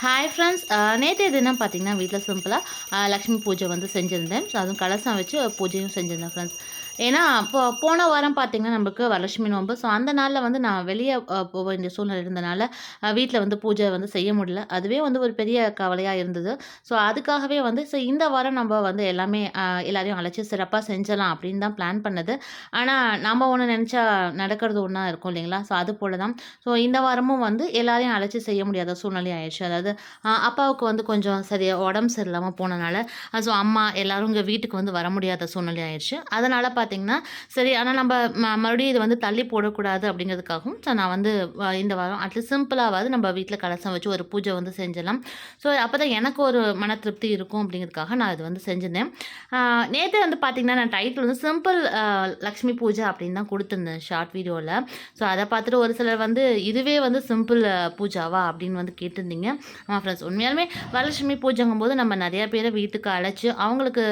Hi friends நேற்று தினம் பார்த்தீங்கன்னா வீட்டில் சிம்பிளாக லக்ஷ்மி பூஜை வந்து செஞ்சுருந்தேன். ஸோ அதுவும் கலசம் வச்சு பூஜையும் செஞ்சுருந்தேன் ஃப்ரெண்ட்ஸ் ஏன்னா இப்போ போன வாரம் பார்த்தீங்கன்னா நமக்கு வரலட்சுமி நோன்பு. ஸோ அந்த நாளில் வந்து நான் வெளியே போக வேண்டிய சூழ்நிலை இருந்தனால வீட்டில் வந்து பூஜை வந்து செய்ய முடியல. அதுவே வந்து ஒரு பெரிய கவலையாக இருந்தது. ஸோ அதுக்காகவே வந்து ஸோ இந்த வாரம் நம்ம வந்து எல்லாமே எல்லாரையும் அழைச்சி சிறப்பாக செஞ்சலாம் அப்படின்னு தான் பிளான் பண்ணது. ஆனால் நம்ம ஒன்று நினச்சா நடக்கிறது ஒன்றா இருக்கும் இல்லைங்களா? ஸோ அது போல் தான் ஸோ இந்த வாரமும் வந்து எல்லாரையும் அழைச்சி செய்ய முடியாத சூழ்நிலை ஆயிடுச்சு. அதாவது அஹ், அப்பாவுக்கு வந்து கொஞ்சம் சரியாக உடம்பு சரியில்லாமல் போனனால ஸோ அம்மா எல்லோரும் இங்கே வீட்டுக்கு வந்து வர முடியாத சூழ்நிலை ஆயிடுச்சு. அதனால் பார்த்தீங்கன்னா சரி ஆனால் நம்ம ம மறுபடியும் இது வந்து தள்ளி போடக்கூடாது அப்படிங்கிறதுக்காகவும் ஸோ நான் வந்து இந்த வாரம் அட்லீஸ்ட் சிம்பிளாவது நம்ம வீட்டில் கலசம் வச்சு ஒரு பூஜை வந்து செஞ்சிடலாம். ஸோ அப்போ தான் எனக்கு ஒரு மன திருப்தி இருக்கும் அப்படிங்கிறதுக்காக நான் இது வந்து செஞ்சிருந்தேன். நேற்று வந்து பார்த்தீங்கன்னா நான் டைட்டில் வந்து சிம்பிள் லக்ஷ்மி பூஜை அப்படின்னு தான் கொடுத்துருந்தேன் ஷார்ட் வீடியோவில் ஸோ அதை பார்த்துட்டு ஒரு சிலர் வந்து இதுவே வந்து சிம்பிள் பூஜாவா? அப்படின்னு வந்து கேட்டிருந்தீங்க. ஆமாம் ஃப்ரெண்ட்ஸ். உண்மையாலுமே வரலட்சுமி பூஜைங்கும் போது நம்ம நிறைய பேரை வீட்டுக்கு அழைச்சி அவங்களுக்கு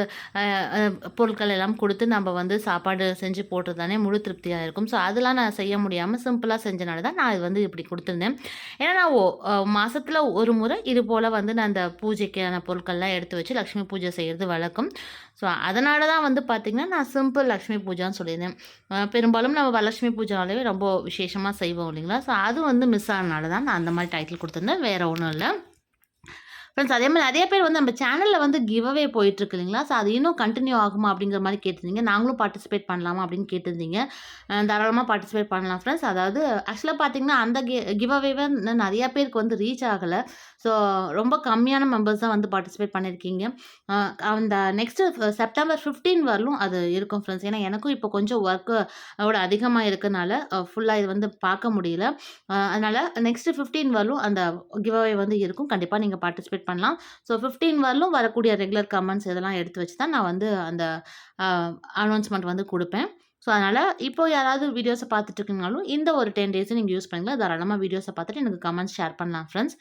பொருட்கள் எல்லாம் கொடுத்து நம்ம வந்து சாப்பாடு செஞ்சு போட்டு தானே முழு திருப்தியாக இருக்கும். ஸோ அதெல்லாம் நான் செய்ய முடியாமல் சிம்பிளாக செஞ்சனால தான் நான் இது வந்து இப்படி கொடுத்துருந்தேன். ஏன்னா நான் ஓ மாதத்தில் ஒரு முறை இது போல் வந்து நான் அந்த பூஜைக்கான பொருட்கள்லாம் எடுத்து வச்சு லக்ஷ்மி பூஜை செய்கிறது வழக்கம். ஸோ அதனால தான் வந்து பார்த்திங்கன்னா நான் சிம்பிள் லக்ஷ்மி பூஜான்னு சொல்லியிருந்தேன். பெரும்பாலும் நம்ம வரலட்சுமி பூஜாலே ரொம்ப விசேஷமாக செய்வோம் இல்லைங்களா? ஸோ அது வந்து மிஸ் ஆனனால தான் நான் அந்த மாதிரி டைட்டில் கொடுத்துருந்தேன். வேறு ஒன்றும் இல்லை. ஃப்ரெண்ட்ஸ் அதே மாதிரி நிறைய பேர் வந்து நம்ம சேனலில் வந்து கிவ் அவே போயிட்டுருக்கு இல்லைங்களா? ஸோ அது இன்னும் கண்டினியூ ஆகுமா அப்படிங்கிற மாதிரி கேட்டிருந்தீங்க. நாங்களும் பார்ட்டிசிபேட் பண்ணலாமா அப்படின்னு கேட்டிருந்தீங்க. தாராளமாக பார்ட்டிசிபேட் பண்ணலாம் ஃப்ரெண்ட்ஸ் அதாவது ஆக்சுவலாக பார்த்தீங்கன்னா அந்த கி கிவ் அவேவே நிறையா பேருக்கு வந்து ரீச் ஆகலை. ஸோ ரொம்ப கம்மியான மெம்பர்ஸ் தான் வந்து பார்ட்டிசிபேட் பண்ணியிருக்கீங்க. அந்த நெக்ஸ்ட்டு செப்டம்பர் 15 வரலும் அது இருக்கும் ஃப்ரெண்ட்ஸ் ஏன்னா எனக்கும் இப்போ கொஞ்சம் ஒர்க்கு ஓட அதிகமாக இருக்கனால ஃபுல்லாக இது வந்து பார்க்க முடியல. அதனால் நெக்ஸ்ட்டு 15 வரலும் அந்த கிவ் அவே வந்து இருக்கும். கண்டிப்பாக நீங்கள் பார்ட்டிசிபேட் பண்ணலாம். ஸோ 15 வரலும் வரக்கூடிய ரெகுலர் கமெண்ட்ஸ் இதெல்லாம் எடுத்து வச்சு தான் நான் வந்து அந்த அனௌன்ஸ்மெண்ட் வந்து கொடுப்பேன். ஸோ அதனால் இப்போ யாராவது வீடியோஸை பார்த்துட்டு இருக்கீங்கனாலும் இந்த ஒரு டென் டேஸை நீங்கள் யூஸ் பண்ணிக்கலாம். தாராளமாக வீடியோஸை பார்த்துட்டு எனக்கு கமெண்ட்ஸ் ஷேர் பண்ணலாம் ஃப்ரெண்ட்ஸ்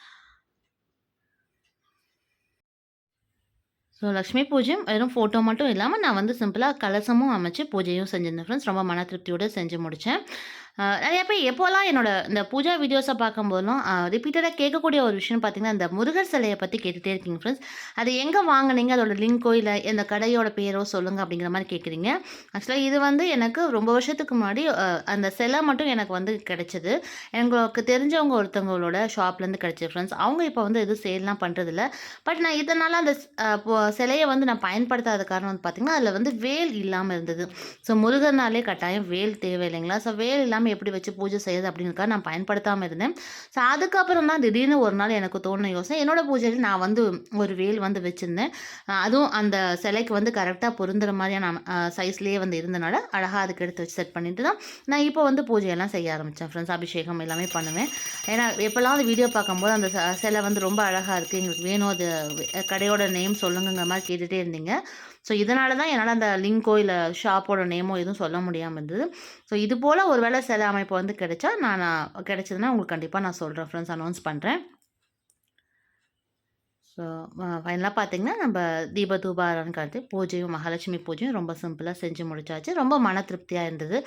ஸோ லக்ஷ்மி பூஜையும் வெறும் ஃபோட்டோ மட்டும் இல்லாமல் நான் வந்து சிம்பிளாக கலசமும் அமைச்சு பூஜையும் செஞ்சிருந்தேன் ஃப்ரெண்ட்ஸ் ரொம்ப மன திருப்தியோடு செஞ்சு முடித்தேன் நிறைய பேர் எப்போல்லாம் என்னோட இந்த பூஜா வீடியோஸை பார்க்கும்போதெல்லாம் ரிப்பீட்டடாக கேட்கக்கூடிய ஒரு விஷயம் பார்த்தீங்கன்னா இந்த முருகர் சிலையை பற்றி கேட்டுகிட்டே இருக்கீங்க ஃப்ரெண்ட்ஸ் அது எங்கே வாங்குனீங்க? அதோட லிங்கோ இல்லை இந்த கடையோட பேரோ சொல்லுங்கள் அப்படிங்கிற மாதிரி கேட்குறீங்க. ஆக்சுவலாக இது வந்து எனக்கு ரொம்ப வருஷத்துக்கு முன்னாடி அந்த சிலை மட்டும் எனக்கு வந்து கிடைச்சது. எங்களுக்கு தெரிஞ்சவங்க ஒருத்தவங்களோட ஷாப்லேருந்து கிடைச்சது ஃப்ரெண்ட்ஸ் அவங்க இப்போ வந்து எதுவும் சேல்லாம் பண்ணுறதில்ல பட் நான் இதனால் அந்த சிலையை வந்து நான் பயன்படுத்தாத காரணம் வந்து பார்த்திங்கன்னா அதில் வந்து வேல் இல்லாமல் இருந்தது. ஸோ முருகர்னாலே கட்டாயம் வேல் தேவை இல்லைங்களா ஸோ வேல் இல்லாமல் எப்படி வச்சு பூஜை செய்யுது அப்படிங்கிறக்காக நான் பயன்படுத்தாமல் இருந்தேன். ஸோ அதுக்கப்புறம் தான் திடீர்னு ஒரு நாள் எனக்கு தோணுன யோசனை. என்னோடய பூஜையில் நான் வந்து ஒரு வேல் வந்து வச்சுருந்தேன். அதுவும் அந்த சிலைக்கு வந்து கரெக்டாக பொருந்துற மாதிரியான சைஸ்லேயே வந்து இருந்தனால அழகாக அதுக்கு எடுத்து வச்சு செட் பண்ணிட்டு தான் நான் இப்போ வந்து பூஜையெல்லாம் செய்ய ஆரம்பித்தேன் ஃப்ரெண்ட்ஸ் அபிஷேகம் எல்லாமே பண்ணுவேன். ஏன்னா எப்போல்லாம் அந்த வீடியோ பார்க்கும்போது அந்த ச- சிலை வந்து ரொம்ப அழகாக இருக்குது எங்களுக்கு வேணும். அது கடையோட நேம் சொல்லுங்கிற மாதிரி கேட்டுகிட்டே இருந்தீங்க. ஸோ இதனால தான் என்னால் அந்த லிங்கோ இல்லை ஷாப்போட நேமோ எதுவும் சொல்ல முடியாமல் இருந்தது. ஸோ இது போல் ஒரு வேளை சில அமைப்பு வந்து கிடைச்சா நான் கிடைச்சதுன்னா உங்களுக்கு கண்டிப்பாக நான் சொல்கிறேன் ஃப்ரெண்ட்ஸ் அனௌன்ஸ் பண்ணுறேன் ஸோ ஃபைனலாக பார்த்தீங்கன்னா நம்ம தீப தூபாரன் காலத்து பூஜையும் மகாலட்சுமி பூஜையும் ரொம்ப சிம்பிளாக செஞ்சு முடிச்சாச்சு. ரொம்ப மன திருப்தியாக இருந்தது.